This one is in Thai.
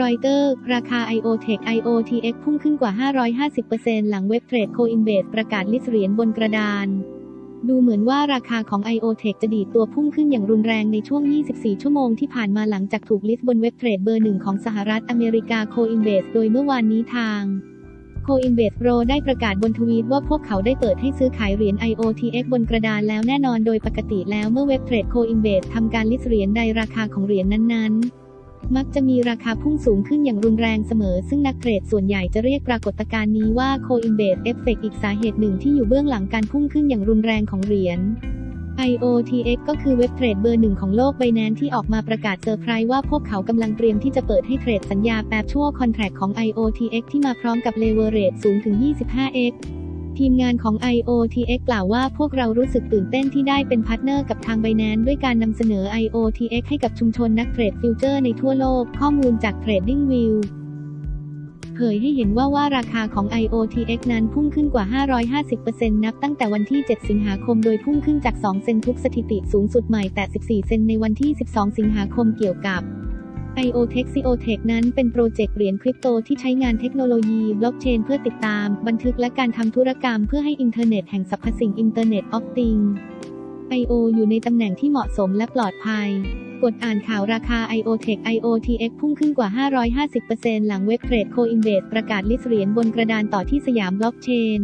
รอยเตอร์ ราคา IOTech IOTX พุ่งขึ้นกว่า 550%หลังเว็บเทรด Coinbase ประกาศลิสเหรียญบนกระดาน ดูเหมือนว่าราคาของ IOTech จะดีดตัวพุ่งขึ้นอย่างรุนแรงในช่วง 24 ชั่วโมงที่ผ่านมาหลังจากถูกลิสต์บนเว็บเทรดเบอร์หนึ่งของสหรัฐอเมริกา Coinbase โดยเมื่อวานนี้ทาง Coinbase Pro ได้ประกาศบนทวีตว่าพวกเขาได้เปิดให้ซื้อขายเหรียญ IOTX บนกระดานแล้วแน่นอนโดยปกติแล้วเมื่อเว็บเทรด Coinbase ทำการลิสเหรียญใดราคาของเหรียญนั้นๆ มักจะมีราคาพุ่งสูงขึ้นอย่างรุนแรงเสมอ ซึ่งนักเทรดส่วนใหญ่จะเรียกปรากฏการณ์นี้ว่า Coinbase Effect อีกสาเหตุหนึ่งที่อยู่เบื้องหลังการพุ่งขึ้นอย่างรุนแรงของเหรียญ IOTX ก็คือเว็บเทรดเบอร์หนึ่งของโลก b บ n a n c e ที่ออกมาประกาศเซอร์ไพรส์ว่าพวกเขากำลังเตรียมที่จะเปิดให้เทรดสัญญาแปรชั่วคอนแทรคของ IOTX ที่มาพร้อมกับเลเวอเรจสูงถึง 25x ทีมงานของ IOTX กล่าวว่าพวกเรารู้สึกตื่นเต้นที่ได้เป็นพาร์ทเนอร์กับทาง b บ n a n c e ด้วยการนำเสนอ IOTX ให้กับชุมชนนักเทรดฟิวเจอร์ในทั่วโลก ข้อมูลจาก TradingView เผยให้เห็นว่าว่าราคาของ IOTX นั้นพุ่งขึ้นกว่า 550%นับตั้งแต่วันที่ 7 สิงหาคม โดยพุ่งขึ้นจาก 2 เซนทุกสถิติสูงสุดใหม่แต่ 14 เซนในวันที่ 12 สิงหาคมเกี่ยวกับ IOTech COTech นั้นเป็นโปรเจกต์เหรียญคริปโตที่ใช้งานเทคโนโลยีบล็อกเชนเพื่อติดตาม บันทึกและการทำธุรกรรมเพื่อให้อินเทอร์เน็ตแห่งสรรพสิ่ง Internet of Things IO อยู่ในตำแหน่งที่เหมาะสมและปลอดภัย กดอ่านข่าวราคา IOTech IOTX พุ่งขึ้นกว่า 550%หลังเว็บเทรด Coinbase ประกาศลิสเหรียญบนกระดานต่อที่สยามบล็อกเชน